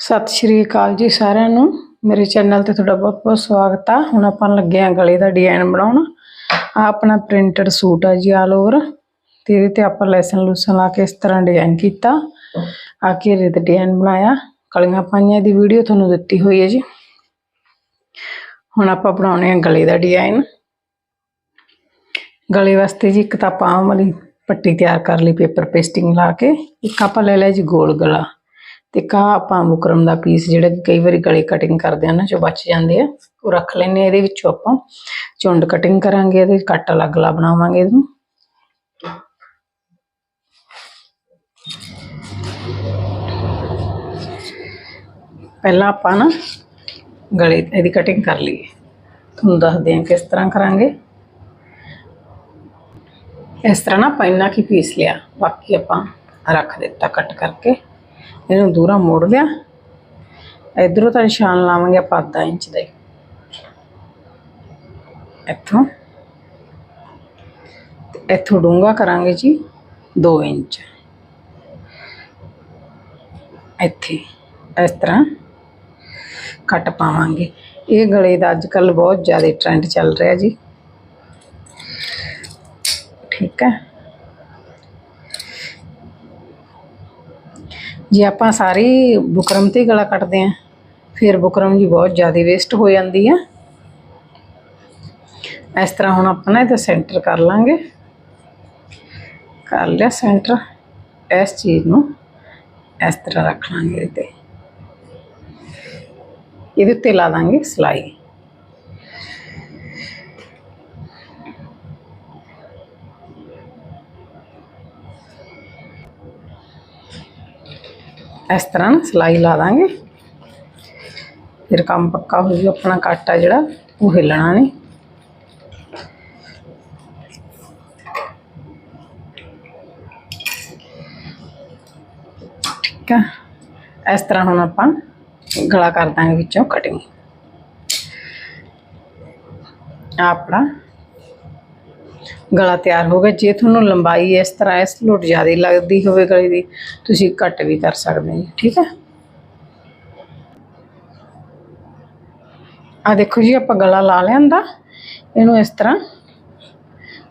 ਸਤਿ ਸ਼੍ਰੀ ਅਕਾਲ ਜੀ ਸਾਰਿਆਂ ਨੂੰ। ਮੇਰੇ ਚੈਨਲ ਤੇ ਤੁਹਾਡਾ ਬਹੁਤ ਬਹੁਤ ਸਵਾਗਤ ਆ। ਹੁਣ ਆਪਾਂ ਲੱਗੇ ਆ ਗਲੇ ਦਾ ਡਿਜ਼ਾਈਨ ਬਣਾਉਣ। ਆ ਆਪਣਾ ਪ੍ਰਿੰਟਡ ਸੂਟ ਆ ਜੀ ਆਲ ਓਵਰ ਤੇ ਇਹਦੇ ਤੇ ਆਪਾਂ ਲੈਸਨ ਲੂਸਨ ਲਾ ਕੇ ਇਸ ਤਰ੍ਹਾਂ ਡਿਜ਼ਾਈਨ ਕੀਤਾ। ਆ ਘੇਰੇ ਤੇ ਡਿਜ਼ਾਈਨ ਬਣਾਇਆ। ਕਲੀਆਂ ਪਾਈਆਂ ਦੀ ਵੀਡੀਓ ਤੁਹਾਨੂੰ ਦਿੱਤੀ ਹੋਈ ਹੈ ਜੀ। ਹੁਣ ਆਪਾਂ ਬਣਾਉਣੇ ਆ ਗਲੇ ਦਾ ਡਿਜ਼ਾਈਨ। ਗਲੇ ਵਾਸਤੇ ਜੀ ਇੱਕ ਤਾਂ ਆਪਾਂ ਆਹ ਵਾਲੀ ਪੱਟੀ ਤਿਆਰ ਕਰ ਲਈ, ਪੇਪਰ ਪੇਸਟਿੰਗ ਲਾ ਕੇ। ਇੱਕ ਆਪਾਂ ਲੈ ਲਿਆ ਜੀ ਗੋਲ ਗਲਾ। ਤੇ ਕਾ ਆਪਾਂ ਬੁਕਰਮ ਦਾ ਪੀਸ ਜਿਹੜਾ ਕਿ ਕਈ ਵਾਰੀ ਗਲੇ ਕਟਿੰਗ ਕਰਦੇ ਆ ਨਾ, ਜੋ ਬਚ ਜਾਂਦੇ ਆ, ਉਹ ਰੱਖ ਲੈਨੇ ਆ ਇਹਦੇ ਵਿੱਚੋਂ ਆਪਾਂ। ਚੁੰਡ ਕਟਿੰਗ ਕਰਾਂਗੇ, ਇਹਦੇ ਕੱਟ ਅਲੱਗ ਅਲੱਗ ਬਣਾਵਾਂਗੇ ਇਹਨੂੰ। ਪਹਿਲਾਂ ਆਪਾਂ ਨਾ ਗਲੇ ਇਹਦੀ ਕਟਿੰਗ ਕਰ ਲਈਏ। ਤੁਹਾਨੂੰ ਦੱਸਦੇ ਹਾਂ ਕਿਸ ਤਰ੍ਹਾਂ ਕਰਾਂਗੇ। ਇਸ ਤਰ੍ਹਾਂ ਨਾ ਪੈਨਾ ਕੀ ਪੀਸ ਲਿਆ, ਬਾਕੀ ਆਪਾਂ ਰੱਖ ਦਿੱਤਾ ਕੱਟ ਕਰਕੇ। ਇਹਨੂੰ ਦੂਰਾ ਮੋੜ ਲਿਆ। ਇਧਰੋਂ ਤਾਂ ਨਿਸ਼ਾਨ ਲਾਵਾਂਗੇ ਆਪਾਂ ਅੱਧਾ ਇੰਚ ਦਾ ਇੱਥੋਂ। ਇੱਥੋਂ ਡੂੰਘਾ ਕਰਾਂਗੇ ਜੀ 2 ਇੰਚ। ਇੱਥੇ ਇਸ ਤਰ੍ਹਾਂ ਕੱਟ ਪਾਵਾਂਗੇ। ਇਹ ਗਲੇ ਦਾ ਅੱਜ ਕੱਲ ਬਹੁਤ ਜ਼ਿਆਦਾ ਟ੍ਰੈਂਡ ਚੱਲ ਰਿਹਾ ਜੀ। ਠੀਕ ਹੈ। ਜੇ ਆਪਾਂ ਸਾਰੀ ਬੁਕਰਮ ਤੇ ਗਲਾ ਕੱਟਦੇ ਆਂ ਫਿਰ ਬੁਕਰਮ ਜੀ ਬਹੁਤ ਜ਼ਿਆਦਾ ਵੇਸਟ ਹੋ ਜਾਂਦੀ ਆ। ਇਸ ਤਰ੍ਹਾਂ ਹੁਣ ਆਪਾਂ ਨਾ ਇਹਦਾ ਸੈਂਟਰ ਕਰ ਲਾਂਗੇ। ਕਰ ਲਿਆ ਸੈਂਟਰ ਇਸ ਚੀਜ਼ ਨੂੰ ਇਸ ਤਰ੍ਹਾਂ ਰੱਖ ਲਾਂਗੇ ਇਹਦੇ। ਤੇ ਇਹਦੇ ਉੱਤੇ ਲਾ ਦਾਂਗੇ ਸਲਾਈ। ਇਸ ਤਰ੍ਹਾਂ ਨਾ ਸਲਾਈ ਲਾ ਦਾਂਗੇ ਫਿਰ ਕੰਮ ਪੱਕਾ ਹੋ ਜੂ ਆਪਣਾ ਕਾਟਾ ਜਿਹੜਾ ਉਹ ਹਿੱਲਣਾ ਨਹੀਂ ਠੀਕ ਆ ਇਸ ਤਰ੍ਹਾਂ ਹੁਣ ਆਪਾਂ ਗਲਾ ਕਰ ਦਾਂਗੇ ਵਿੱਚੋਂ ਕਟਿੰਗ ਆਪਣਾ ਗਲਾ ਤਿਆਰ ਹੋ ਗਿਆ। ਜੇ ਤੁਹਾਨੂੰ ਲੰਬਾਈ ਇਸ ਤਰ੍ਹਾਂ ਇਸ ਲੋਟ ਜ਼ਿਆਦਾ ਲੱਗਦੀ ਹੋਵੇ ਗਲੇ ਦੀ ਤੁਸੀਂ ਘੱਟ ਵੀ ਕਰ ਸਕਦੇ ਜੀ, ਠੀਕ ਹੈ? ਆ ਦੇਖੋ ਜੀ ਆਪਾਂ ਗਲਾ ਲਾ ਲਿਆਂਦਾ ਇਹਨੂੰ ਇਸ ਤਰ੍ਹਾਂ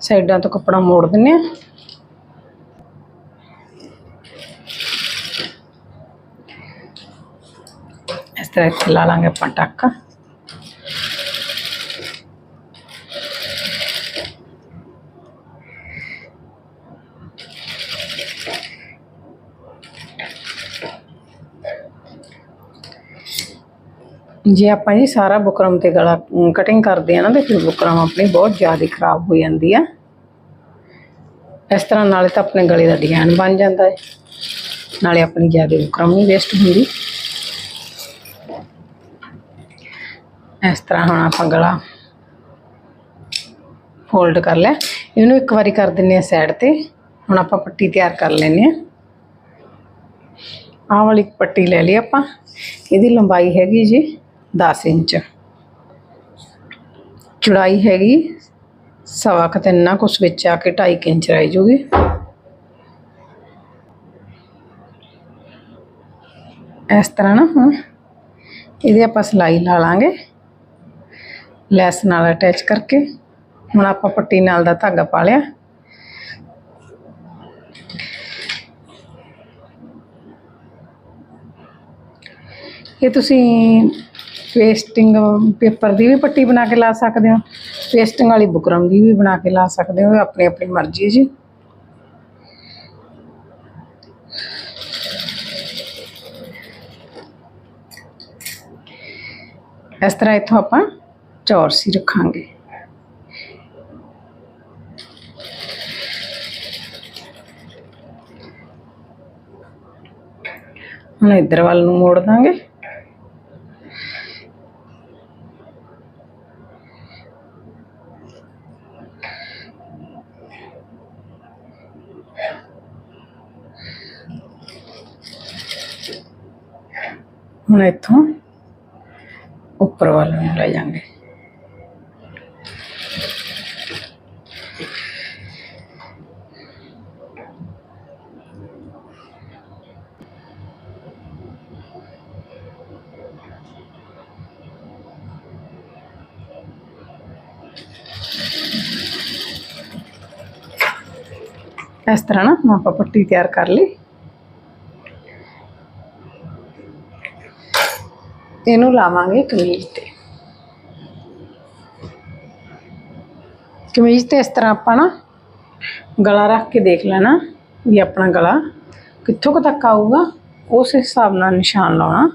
ਸਾਈਡਾਂ ਤੋਂ ਕੱਪੜਾ ਮੋੜ ਦਿੰਨੇ ਆ ਇਸ ਤਰ੍ਹਾਂ ਇੱਥੇ ਲਾ ਲਾਂਗੇ ਆਪਾਂ ਟੱਕ। ਜੇ ਆਪਾਂ ਜੀ ਸਾਰਾ ਬੁਕਰਮ ਤੇ ਗਲਾ ਕਟਿੰਗ ਕਰਦੇ ਆ ਨਾ, ਤੇ ਫਿਰ ਬੁਕਰਮ ਆਪਣੀ ਬਹੁਤ ਜ਼ਿਆਦਾ ਖਰਾਬ ਹੋ ਜਾਂਦੀ ਆ। ਇਸ ਤਰ੍ਹਾਂ ਨਾਲੇ ਤਾਂ ਆਪਣੇ ਗਲੇ ਦਾ ਡਿਜ਼ਾਈਨ ਬਣ ਜਾਂਦਾ ਹੈ ਨਾਲੇ ਆਪਣੀ ਜ਼ਿਆਦਾ ਬੁਕਰਮ ਨਹੀਂ ਵੇਸਟ ਹੁੰਦੀ। ਇਸ ਤਰ੍ਹਾਂ ਹੁਣ ਆਪਾਂ ਗਲਾ ਫੋਲਡ ਕਰ ਲਿਆ। ਇਹਨੂੰ ਇੱਕ ਵਾਰੀ ਕਰ ਦਿੰਨੇ ਆ ਸਾਈਡ ਤੇ। ਹੁਣ ਆਪਾਂ ਪੱਟੀ ਤਿਆਰ ਕਰ ਲੈਨੇ ਆ। ਆਹ ਵਾਲੀ ਪੱਟੀ ਲੈ ਲਈ ਆਪਾਂ। ਇਹਦੀ ਲੰਬਾਈ ਹੈਗੀ ਜੀ 10 ਇੰਚ। ਚੌੜਾਈ ਹੈਗੀ ਸਵਾ ਕੁ ਤਿੰਨਾ ਕੁਛ ਵਿੱਚ ਆ ਕੇ 2.5 ਇੰਚ ਰਹਿ ਜੂਗੀ। ਇਸ ਤਰ੍ਹਾਂ ਨਾ ਹੁਣ ਇਹਦੇ ਆਪਾਂ ਸਲਾਈ ਲਾ ਲਾਂਗੇ। ਲੈਸ ਨਾਲ ਅਟੈਚ ਕਰਕੇ ਹੁਣ ਆਪਾਂ ਪੱਟੀ ਨਾਲ ਦਾ ਧਾਗਾ ਪਾ ਲਿਆ। ਇਹ ਤੁਸੀਂ ਪੇਸਟਿੰਗ ਪੇਪਰ ਦੀ ਵੀ ਪੱਟੀ ਬਣਾ ਕੇ ਲਾ ਸਕਦੇ ਹੋ। ਪੇਸਟਿੰਗ ਵਾਲੀ ਬੁਕਰਮ ਦੀ ਵੀ ਬਣਾ ਕੇ ਲਾ ਸਕਦੇ ਹੋ, ਆਪਣੀ ਆਪਣੀ ਮਰਜ਼ੀ ਹੈ ਜੀ। ਇਸ ਤਰ੍ਹਾਂ ਇੱਥੋਂ ਆਪਾਂ ਚੌਰਸੀ ਰੱਖਾਂਗੇ। ਹੁਣ ਇੱਧਰ ਵੱਲ ਨੂੰ ਮੋੜ ਦਾਂਗੇ। ਹੁਣ ਇੱਥੋਂ ਉੱਪਰ ਵੱਲ ਨੂੰ ਲੈ ਜਾਾਂਗੇ। ਇਸ ਤਰ੍ਹਾਂ ਨਾ ਆਪਾਂ ਪੱਟੀ ਤਿਆਰ ਕਰ ਲਈ। ਇਹਨੂੰ ਲਾਵਾਂਗੇ ਕਮੀਜ਼ ਤੇ ਕਮੀਜ਼ ਤੇ ਇਸ ਤਰ੍ਹਾਂ ਆਪਾਂ ਨਾ ਗਲਾ ਰੱਖ ਕੇ ਦੇਖ ਲੈਣਾ ਵੀ ਆਪਣਾ ਗਲਾ ਕਿੱਥੋਂ ਕੁ ਤੱਕ ਆਊਗਾ ਉਸ ਹਿਸਾਬ ਨਾਲ ਨਿਸ਼ਾਨ ਲਾਉਣਾ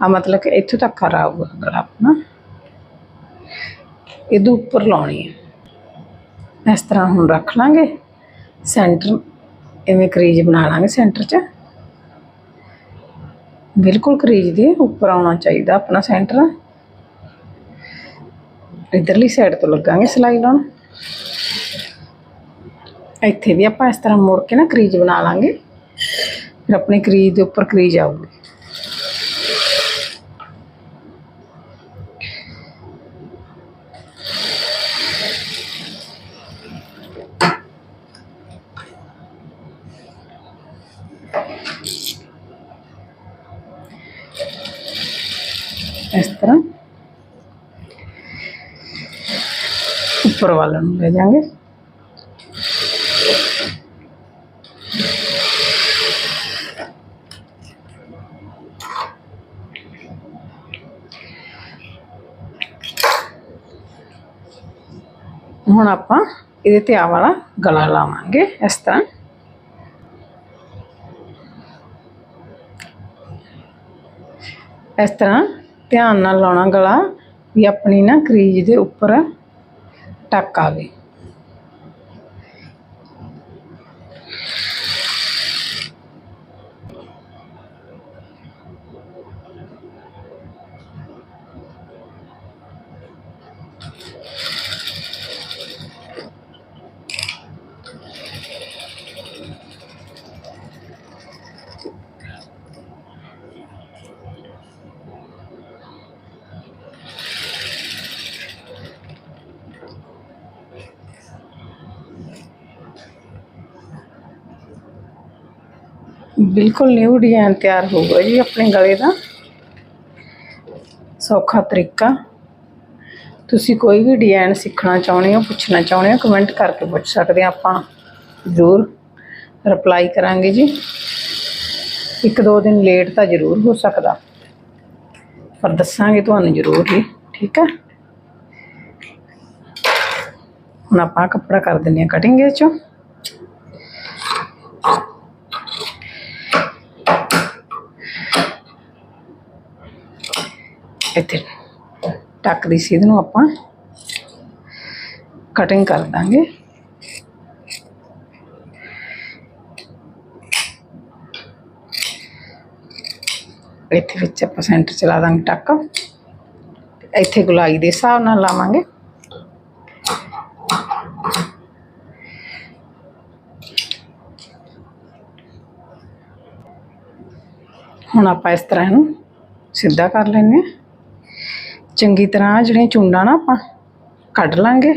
ਆ ਮਤਲਬ ਕਿ ਇੱਥੋਂ ਤੱਕ ਆ ਆਊਗਾ ਗਲਾ ਆਪਣਾ ਇਹਦੇ ਉੱਪਰ ਲਾਉਣੀ ਹੈ ਇਸ ਤਰ੍ਹਾਂ ਹੁਣ ਰੱਖ ਲਾਂਗੇ ਸੈਂਟਰ ਐਵੇਂ ਕਰੀਜ ਬਣਾ ਲਾਂਗੇ ਸੈਂਟਰ 'ਚ ਬਿਲਕੁਲ ਕਰੀਜ ਦੇ ਉੱਪਰ ਆਉਣਾ ਚਾਹੀਦਾ ਆਪਣਾ ਸੈਂਟਰ। ਇਧਰਲੀ ਸਾਈਡ ਤੋਂ ਲੱਗਾਂਗੇ ਸਿਲਾਈ ਲਾਉਣ ਇੱਥੇ ਵੀ ਆਪਾਂ ਇਸ ਤਰ੍ਹਾਂ ਮੋੜ ਕੇ ਨਾ ਕਰੀਜ ਬਣਾ ਲਾਂਗੇ। ਫਿਰ ਆਪਣੇ ਕਰੀਜ ਦੇ ਉੱਪਰ ਕਰੀਜ ਆਊਗੀ। ਇਸ ਤਰ੍ਹਾਂ ਉੱਪਰ ਵਾਲਾ ਨੂੰ ਲੈ ਜਾਾਂਗੇ ਹੁਣ ਆਪਾਂ ਇਹਦੇ ਤੇ ਆ ਵਾਲਾ ਗਲਾ ਲਾਵਾਂਗੇ ਇਸ ਤਰ੍ਹਾਂ ਇਸ ਤਰ੍ਹਾਂ ਧਿਆਨ ਨਾਲ ਲਾਉਣਾ ਗਲਾ ਵੀ ਆਪਣੀ ਨਾ ਕਰੀਜ ਦੇ ਉੱਪਰ ਟੱਕ ਆਵੇ। ਬਿਲਕੁਲ ਨਿਊ ਡਿਜ਼ਾਈਨ ਤਿਆਰ ਹੋਊਗਾ ਜੀ ਆਪਣੇ ਗਲੇ ਦਾ। ਸੌਖਾ ਤਰੀਕਾ। ਤੁਸੀਂ ਕੋਈ ਵੀ ਡਿਜ਼ਾਈਨ ਸਿੱਖਣਾ ਚਾਹੁੰਦੇ ਹੋ, ਪੁੱਛਣਾ ਚਾਹੁੰਦੇ ਹੋ ਕਮੈਂਟ ਕਰਕੇ ਪੁੱਛ ਸਕਦੇ ਆ ਆਪਾਂ। ਜ਼ਰੂਰ ਰਿਪਲਾਈ ਕਰਾਂਗੇ ਜੀ। ਇੱਕ ਦੋ ਦਿਨ ਲੇਟ ਤਾਂ ਜ਼ਰੂਰ ਹੋ ਸਕਦਾ। ਪਰ ਦੱਸਾਂਗੇ ਤੁਹਾਨੂੰ ਜ਼ਰੂਰ ਹੀ ਠੀਕ ਹੈ ਹੁਣ ਆਪਾਂ ਕੱਪੜਾ ਕਰ ਦਿੰਦੇ ਆ ਕਟਿੰਗ ਇਹ ਚੋਂ। ਇੱਥੇ। ਟੱਕ ਦੀ ਸੀਧ ਨੂੰ ਆਪਾਂ। ਕਟਿੰਗ ਕਰ ਦਾਂਗੇ। ਇੱਥੇ ਵਿੱਚ ਆਪਾਂ ਸੈਂਟਰ ਚਲਾ ਦਾਂਗੇ ਟੱਕ ਇੱਥੇ ਗੁਲਾਈ ਦੇ ਹਿਸਾਬ ਨਾਲ ਲਾਵਾਂਗੇ। ਹੁਣ ਆਪਾਂ ਇਸ ਤਰ੍ਹਾਂ ਇਹਨੂੰ ਸਿੱਧਾ ਕਰ ਲੈਨੇ ਆ ਚੰਗੀ ਤਰ੍ਹਾਂ ਜਿਹੜੀਆਂ ਚੁੰਡਾਂ ਨਾ ਆਪਾਂ ਕੱਢ ਲਾਂਗੇ।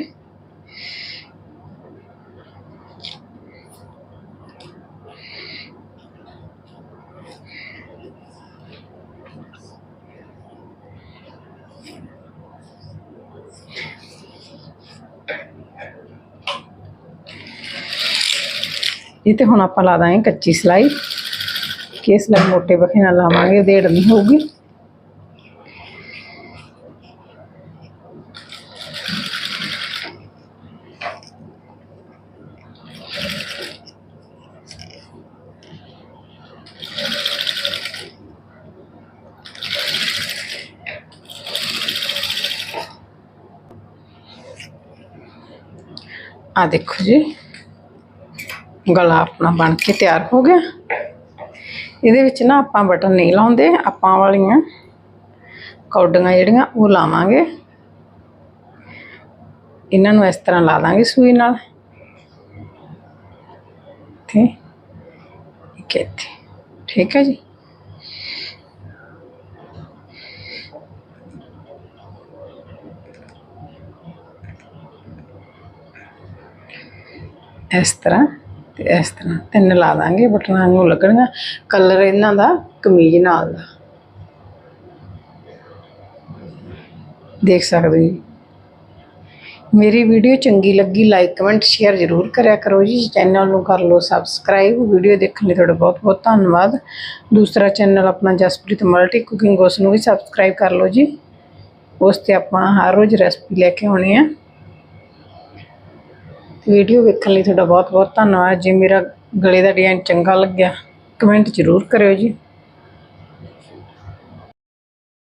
ਇਹ ਤੇ ਹੁਣ ਆਪਾਂ ਲਾ ਦਾਂਗੇ ਕੱਚੀ ਸਲਾਈ। ਕਿ ਸਲਾਈ ਮੋਟੇ ਬਖੇ ਨਾਲ ਲਾਵਾਂਗੇ, ਦੇੜ ਨਹੀਂ ਹੋਊਗੀ। ਆ ਦੇਖੋ ਜੀ। ਗਲਾ ਆਪਣਾ ਬਣ ਕੇ ਤਿਆਰ ਹੋ ਗਿਆ। ਇਹਦੇ ਵਿੱਚ ਨਾ ਆਪਾਂ ਬਟਨ ਨਹੀਂ ਲਾਉਂਦੇ, ਆਪਾਂ ਵਾਲੀਆਂ ਕੌਡੀਆਂ ਜਿਹੜੀਆਂ ਉਹ ਲਾਵਾਂਗੇ। ਇਹਨਾਂ ਨੂੰ ਇਸ ਤਰ੍ਹਾਂ ਲਾ ਦਾਂਗੇ ਸੂਈ ਨਾਲ। ਤੇ ਇੱਥੇ। ਠੀਕ ਹੈ ਜੀ। ਇਸ ਤਰ੍ਹਾਂ ਤੇ ਇਸ ਤਰ੍ਹਾਂ। ਤਿੰਨ ਲਾ ਦਾਂਗੇ, ਬਟਨਾਂ ਨੂੰ ਲੱਗਣਗਾ ਕਲਰ ਇਹਨਾਂ ਦਾ, ਕਮੀਜ਼ ਨਾਲ ਦਾ। ਦੇਖ ਸਕਦੇ ਹੋ ਜੀ। ਮੇਰੀ ਵੀਡੀਓ ਚੰਗੀ ਲੱਗੀ ਲਾਈਕ ਕਮੈਂਟ ਸ਼ੇਅਰ ਜ਼ਰੂਰ ਕਰਿਆ ਕਰੋ ਜੀ। ਚੈਨਲ ਨੂੰ ਕਰ ਲਓ ਸਬਸਕ੍ਰਾਈਬ ਵੀਡੀਓ ਦੇਖਣ ਲਈ ਤੁਹਾਡਾ ਬਹੁਤ ਬਹੁਤ ਧੰਨਵਾਦ। ਦੂਸਰਾ ਚੈਨਲ ਆਪਣਾ ਜਸਪ੍ਰੀਤ ਮਲਟੀ ਕੁਕਿੰਗ, ਉਸ ਨੂੰ ਵੀ ਸਬਸਕ੍ਰਾਈਬ ਕਰ ਲਓ ਜੀ। ਉਸ ਤੇ ਆਪਾਂ ਹਰ ਰੋਜ਼ ਰੈਸਪੀ ਲੈ ਕੇ ਆਉਣੀ ਆ। ਵੀਡੀਓ ਵੇਖਣ ਲਈ ਤੁਹਾਡਾ ਬਹੁਤ ਬਹੁਤ ਧੰਨਵਾਦ। ਜੇ ਮੇਰਾ ਗਲੇ ਦਾ ਡਿਜ਼ਾਈਨ ਚੰਗਾ ਲੱਗਿਆ ਕਮੈਂਟ ਜ਼ਰੂਰ ਕਰਿਓ ਜੀ।